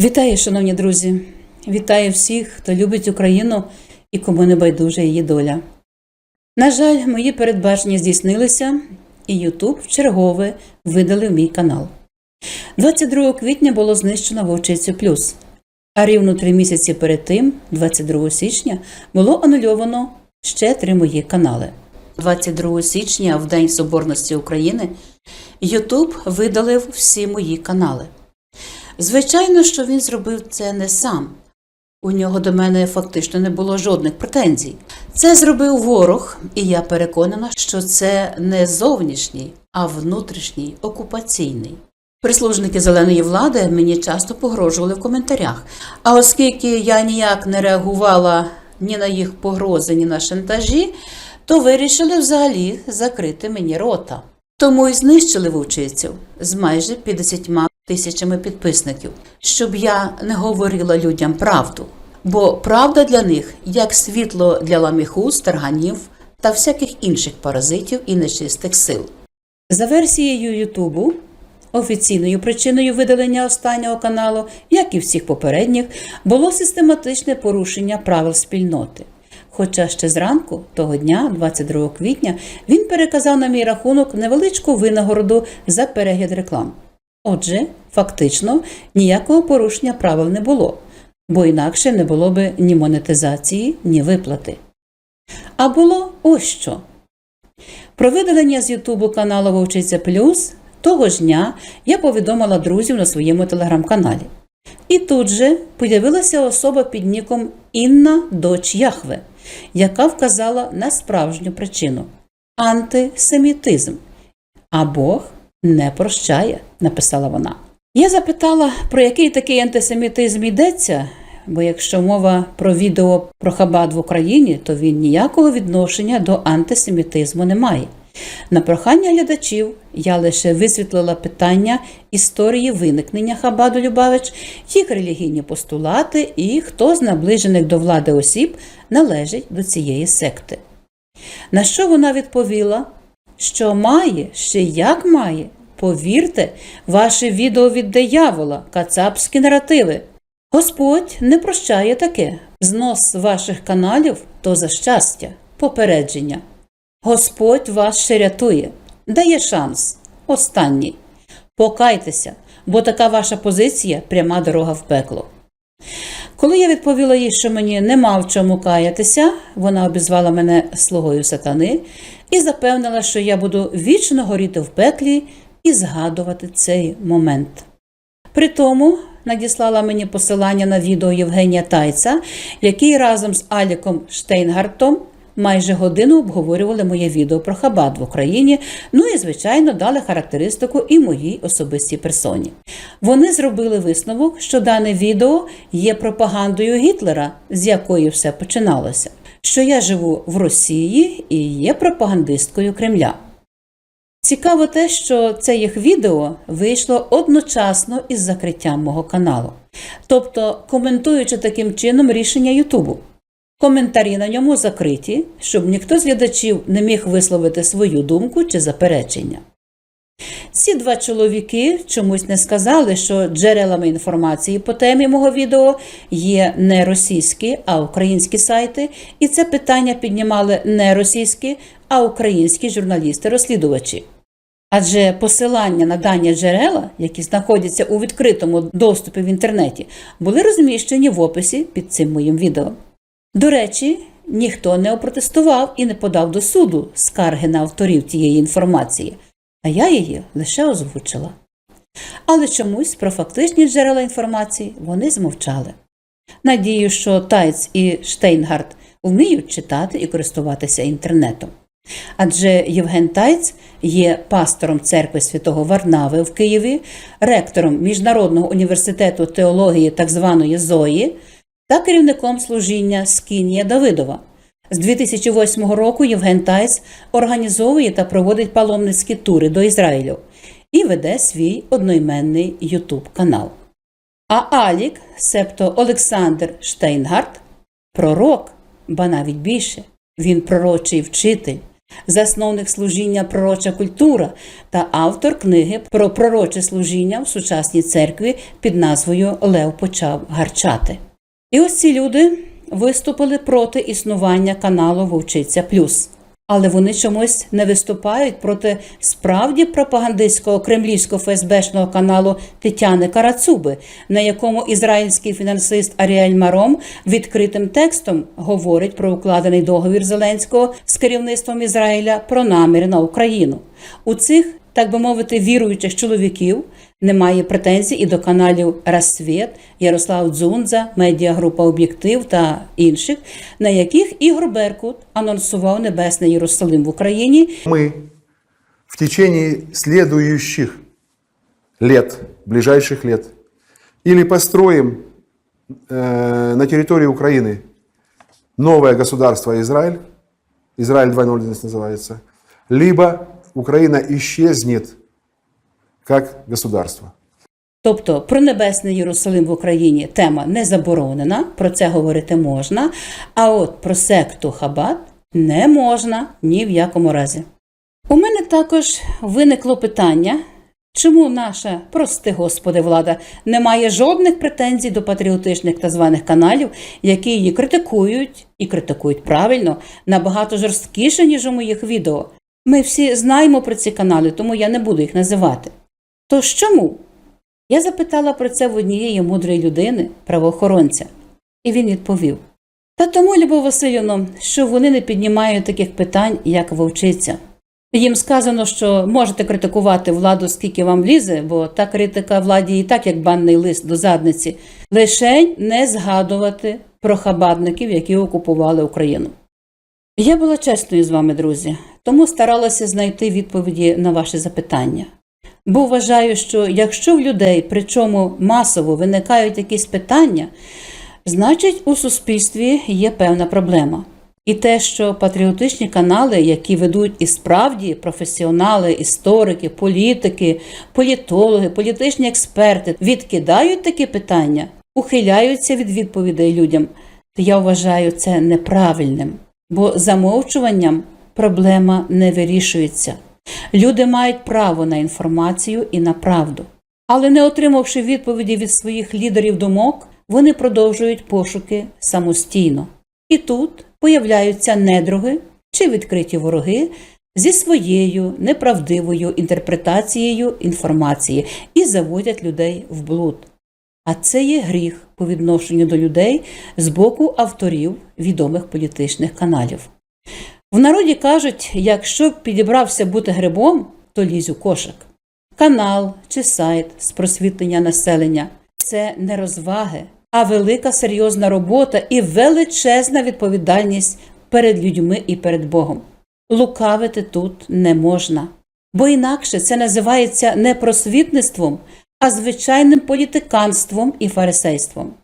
Вітаю, шановні друзі! Вітаю всіх, хто любить Україну і кому не байдужа її доля. На жаль, мої передбачення здійснилися, і Ютуб вчергове видалив мій канал. 22 квітня було знищено Вовчицю Плюс, а рівно три місяці перед тим, 22 січня, було анульовано ще три мої канали. 22 січня, в День Соборності України, Ютуб видалив всі мої канали. Звичайно, що він зробив це не сам. У нього до мене фактично не було жодних претензій. Це зробив ворог, і я переконана, що це не зовнішній, а внутрішній окупаційний. Прислужники зеленої влади мені часто погрожували в коментарях. А оскільки я ніяк не реагувала ні на їх погрози, ні на шантажі, то вирішили взагалі закрити мені рота. Тому і знищили вовчицю з майже 50 тисячами підписників, щоб я не говорила людям правду. Бо правда для них як світло для ламіху, тарганів та всяких інших паразитів і нечистих сил. За версією Ютубу, офіційною причиною видалення останнього каналу, як і всіх попередніх, було систематичне порушення правил спільноти. Хоча ще зранку того дня, 22 квітня, він переказав на мій рахунок невеличку винагороду за перегляд реклам. Отже, фактично ніякого порушення правил не було, бо інакше не було би ні монетизації, ні виплати. А було ось що. Про видалення з Ютубу каналу Вовчиця Плюс того ж дня я повідомила друзів на своєму телеграм-каналі. І тут же появилася особа під ніком Інна Доч Яхве, яка вказала на справжню причину антисемітизм. А Бог не прощає, написала вона. Я запитала, про який такий антисемітизм йдеться, бо якщо мова про відео про Хабад в Україні, то він ніякого відношення до антисемітизму не має. На прохання глядачів я лише висвітлила питання історії виникнення Хабаду Любавич, їх релігійні постулати і хто з наближених до влади осіб належить до цієї секти. На що вона відповіла, що має, ще як має. Повірте, ваше відео від диявола, кацапські наративи. Господь не прощає таке. Знос ваших каналів то за щастя, попередження. Господь вас ще рятує, дає шанс. Останній. Покайтеся, бо така ваша позиція пряма дорога в пекло. Коли я відповіла їй, що мені нема в чому каятися, вона обізвала мене слугою сатани і запевнила, що я буду вічно горіти в пеклі і згадувати цей момент. При тому надіслала мені посилання на відео Євгенія Тайця, який разом з Аліком Штейнгартом майже годину обговорювали моє відео про Хабад в Україні. Ну і, звичайно, дали характеристику і моїй особистій персоні. Вони зробили висновок, що дане відео є пропагандою Гітлера, з якої все починалося, що я живу в Росії і є пропагандисткою Кремля. Цікаво те, що це їх відео вийшло одночасно із закриттям мого каналу, тобто коментуючи таким чином рішення Ютубу. Коментарі на ньому закриті, щоб ніхто з глядачів не міг висловити свою думку чи заперечення. Ці два чоловіки чомусь не сказали, що джерелами інформації по темі мого відео є не російські, а українські сайти, і це питання піднімали не російські, а українські журналісти-розслідувачі. Адже посилання на дані джерела, які знаходяться у відкритому доступі в інтернеті, були розміщені в описі під цим моїм відео. До речі, ніхто не опротестував і не подав до суду скарги на авторів тієї інформації, а я її лише озвучила. Але чомусь про фактичні джерела інформації вони змовчали. Надію, що Тайц і Штейнгард вміють читати і користуватися інтернетом. Адже Євген Тайц є пастором церкви святого Варнави в Києві, ректором Міжнародного університету теології так званої Зої та керівником служіння Скінія Давидова. З 2008 року Євген Тайц організовує та проводить паломницькі тури до Ізраїлю і веде свій одноіменний Ютуб канал. А Алік, себто Олександр Штейнгард, пророк, ба навіть більше, він пророчий вчитель, засновник служіння Пророча культура та автор книги про пророче служіння в сучасній церкві під назвою Лев почав гарчати. І ось ці люди виступили проти існування каналу Вовчиця Плюс. Але вони чомусь не виступають проти справді пропагандистського кремлівського ФСБшного каналу Тетяни Карацуби, на якому ізраїльський фінансист Аріель Маром відкритим текстом говорить про укладений договір Зеленського з керівництвом Ізраїля про наміри на Україну. У цих, так би мовити, віруючих чоловіків немає претензій і до каналів Рассвіт, Ярослав Дзунза, медіагрупа Об'єктив та інших, на яких Ігор Беркут анонсував Небесний Єрусалим в Україні Мы в течение следующих лет, ближайших лет, или построим э, на территории Украины новое государство Израиль, Израиль 2.0 здесь называется, либо Украина исчезнет как государство. Тобто про небесний Єрусалим в Україні тема не заборонена, про це говорити можна. А от про секту Хабат не можна ні в якому разі. У мене також виникло питання, чому наша, прости господи, влада не має жодних претензій до патріотичних та званих каналів, які її критикують і критикують правильно, набагато жорсткіше, ніж у моїх відео. Ми всі знаємо про ці канали, тому я не буду їх називати. Тож чому? Я запитала про це в однієї мудрої людини, правоохоронця, і він відповів: Та тому, Любов Васильівно, що вони не піднімають таких питань, як вовчиця. Їм сказано, що можете критикувати владу, скільки вам влізе, бо та критика владі і так як банний лист до задниці, лишень не згадувати про хабадників, які окупували Україну. Я була чесною з вами, друзі, тому старалася знайти відповіді на ваші запитання. Бо вважаю, що якщо в людей, причому масово виникають якісь питання, значить у суспільстві є певна проблема. І те, що патріотичні канали, які ведуть і справді професіонали, історики, політики, політологи, політичні експерти, відкидають такі питання, ухиляються від відповідей людям, то я вважаю це неправильним, бо замовчуванням проблема не вирішується. Люди мають право на інформацію і на правду. Але не отримавши відповіді від своїх лідерів думок, вони продовжують пошуки самостійно. І тут появляються недруги чи відкриті вороги зі своєю неправдивою інтерпретацією інформації і заводять людей в блуд. А це є гріх по відношенню до людей з боку авторів відомих політичних каналів. В народі кажуть, якщо підібрався бути грибом, то лізь у кошик. Канал чи сайт з просвітлення населення це не розваги, а велика серйозна робота і величезна відповідальність перед людьми і перед Богом. Лукавити тут не можна, бо інакше це називається не просвітництвом, а звичайним політиканством і фарисейством.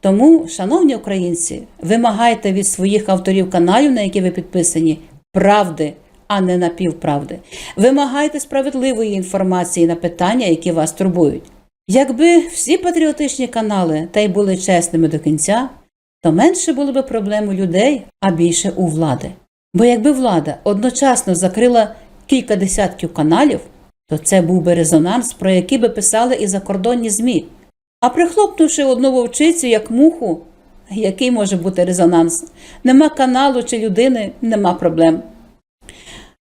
Тому, шановні українці, вимагайте від своїх авторів каналів, на які ви підписані, правди, а не напівправди. Вимагайте справедливої інформації на питання, які вас турбують. Якби всі патріотичні канали та й були чесними до кінця, то менше було б проблем у людей, а більше у влади. Бо якби влада одночасно закрила кілька десятків каналів, то це був би резонанс, про який би писали і закордонні ЗМІ. А прихлопнувши одну вовчицю як муху, який може бути резонанс? Нема каналу чи людини, нема проблем.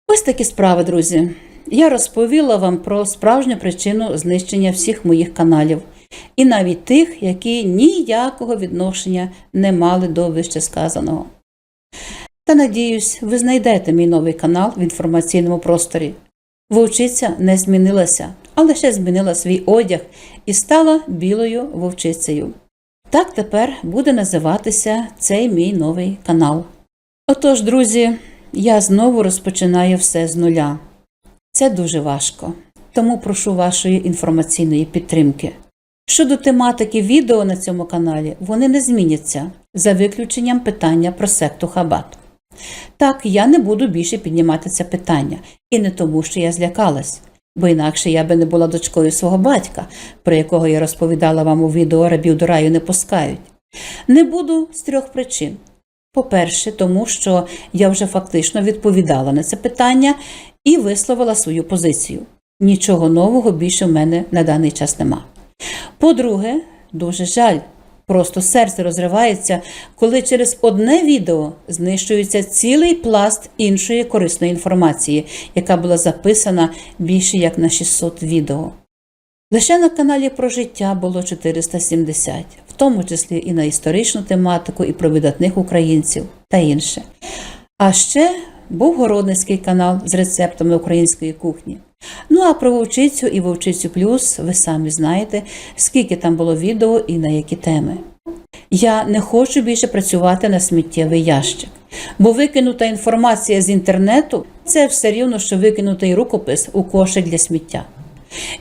Ось такі справи, друзі. Я розповіла вам про справжню причину знищення всіх моїх каналів, і навіть тих, які ніякого відношення не мали до вищесказаного. Та надіюсь, ви знайдете мій новий канал в інформаційному просторі. Вовчиця не змінилася, а лише змінила свій одяг і стала білою вовчицею. Так тепер буде називатися цей мій новий канал. Отож, друзі, я знову розпочинаю все з нуля. Це дуже важко, тому прошу вашої інформаційної підтримки. Щодо тематики відео на цьому каналі, вони не зміняться за виключенням питання про секту Хабат. Так, я не буду більше піднімати це питання, і не тому, що я злякалась, бо інакше я би не була дочкою свого батька, про якого я розповідала вам у відео рабів до раю не пускають. Не буду з трьох причин. По-перше, тому що я вже фактично відповідала на це питання і висловила свою позицію. Нічого нового більше в мене на даний час нема. По-друге, дуже жаль, просто серце розривається, коли через одне відео знищується цілий пласт іншої корисної інформації, яка була записана більше як на 600 відео. Лише на каналі про життя було 470, в тому числі і на історичну тематику, і про видатних українців та інше. А ще був городницький канал з рецептами української кухні. Ну а про вовчицю і вовчицю плюс ви самі знаєте, скільки там було відео і на які теми. Я не хочу більше працювати на сміттєвий ящик, бо викинута інформація з інтернету це все рівно, що викинутий рукопис у кошик для сміття.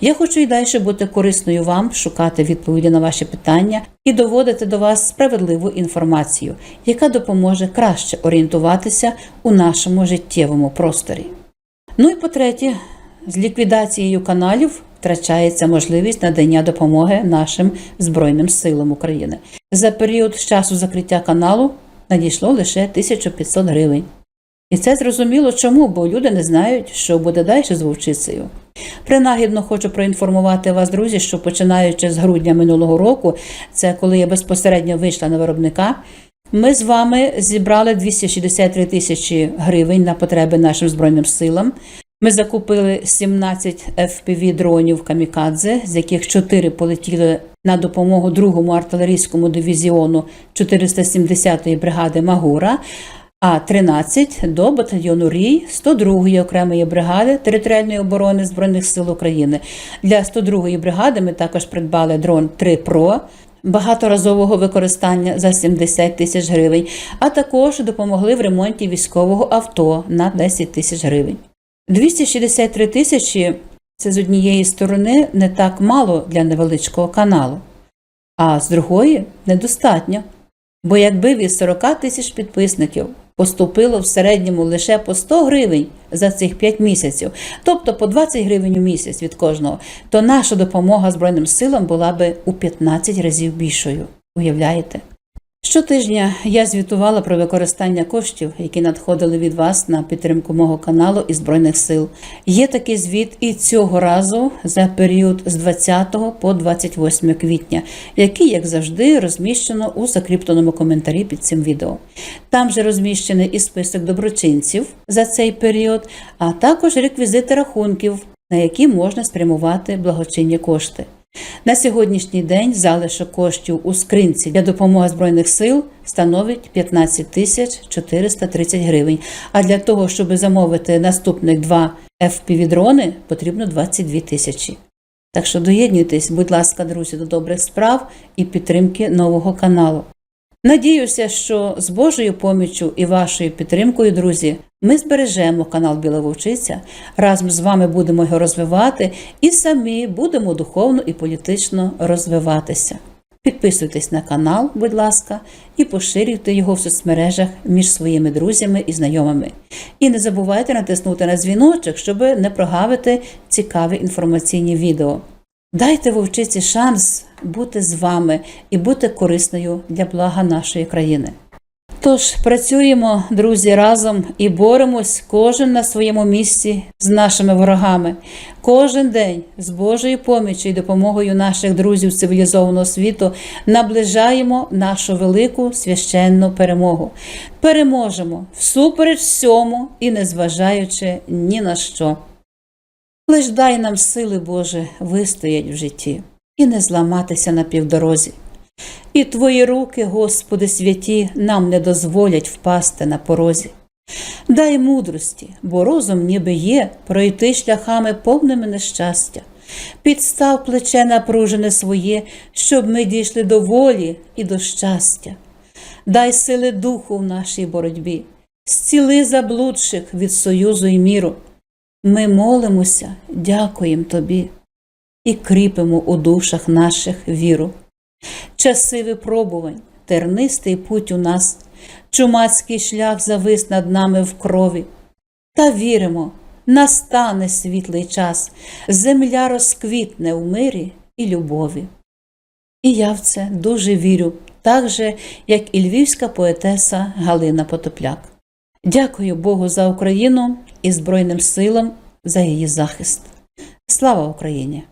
Я хочу і далі бути корисною вам, шукати відповіді на ваші питання і доводити до вас справедливу інформацію, яка допоможе краще орієнтуватися у нашому життєвому просторі. Ну і по-третє, з ліквідацією каналів втрачається можливість надання допомоги нашим Збройним силам України. За період з часу закриття каналу надійшло лише 1500 гривень. І це зрозуміло чому, бо люди не знають, що буде далі з вовчицею. Принагідно хочу проінформувати вас, друзі, що починаючи з грудня минулого року, це коли я безпосередньо вийшла на виробника, ми з вами зібрали 263 тисячі гривень на потреби нашим Збройним силам. Ми закупили 17 FPV дронів Камікадзе, з яких 4 полетіли на допомогу другому артилерійському дивізіону 470-ї бригади Магура, а 13 до батальйону Рій 102-ї окремої бригади територіальної оборони Збройних сил України. Для 102-ї бригади ми також придбали дрон 3 Pro багаторазового використання за 70 тисяч гривень, а також допомогли в ремонті військового авто на 10 тисяч гривень. 263 тисячі це з однієї сторони не так мало для невеличкого каналу, а з другої недостатньо. Бо якби від 40 тисяч підписників поступило в середньому лише по 100 гривень за цих 5 місяців, тобто по 20 гривень у місяць від кожного, то наша допомога Збройним силам була би у 15 разів більшою. Уявляєте? Щотижня я звітувала про використання коштів, які надходили від вас на підтримку мого каналу і Збройних сил. Є такий звіт і цього разу за період з 20 по 28 квітня, який, як завжди, розміщено у закріпленому коментарі під цим відео. Там же розміщений і список доброчинців за цей період, а також реквізити рахунків, на які можна спрямувати благочинні кошти. На сьогоднішній день залишок коштів у скринці для допомоги Збройних сил становить 15 тисяч 430 гривень. А для того, щоб замовити наступних два FPV-дрони, потрібно 22 тисячі. Так що доєднуйтесь, будь ласка, друзі, до добрих справ і підтримки нового каналу. Надіюся, що з Божою поміччю і вашою підтримкою, друзі, ми збережемо канал Біла Вовчиця, разом з вами будемо його розвивати і самі будемо духовно і політично розвиватися. Підписуйтесь на канал, будь ласка, і поширюйте його в соцмережах між своїми друзями і знайомими. І не забувайте натиснути на дзвіночок, щоб не прогавити цікаві інформаційні відео. Дайте вовчиці шанс бути з вами і бути корисною для блага нашої країни. Тож працюємо, друзі, разом і боремось кожен на своєму місці з нашими ворогами. Кожен день з Божою поміччю і допомогою наших друзів цивілізованого світу наближаємо нашу велику священну перемогу. Переможемо всупереч всьому і незважаючи ні на що. Лиш дай нам сили Боже вистоять в житті і не зламатися на півдорозі. І твої руки, Господи святі, нам не дозволять впасти на порозі. Дай мудрості, бо розум ніби є, пройти шляхами повними нещастя. Підстав плече напружене своє, щоб ми дійшли до волі і до щастя. Дай сили духу в нашій боротьбі, зціли заблудших від союзу і міру. Ми молимося, дякуємо Тобі і кріпимо у душах наших віру. Часи випробувань, тернистий путь у нас, чумацький шлях завис над нами в крові. Та віримо, настане світлий час, земля розквітне в мирі і любові. І я в це дуже вірю, так же, як і львівська поетеса Галина Потопляк. Дякую Богу за Україну і Збройним силам за її захист. Слава Україні!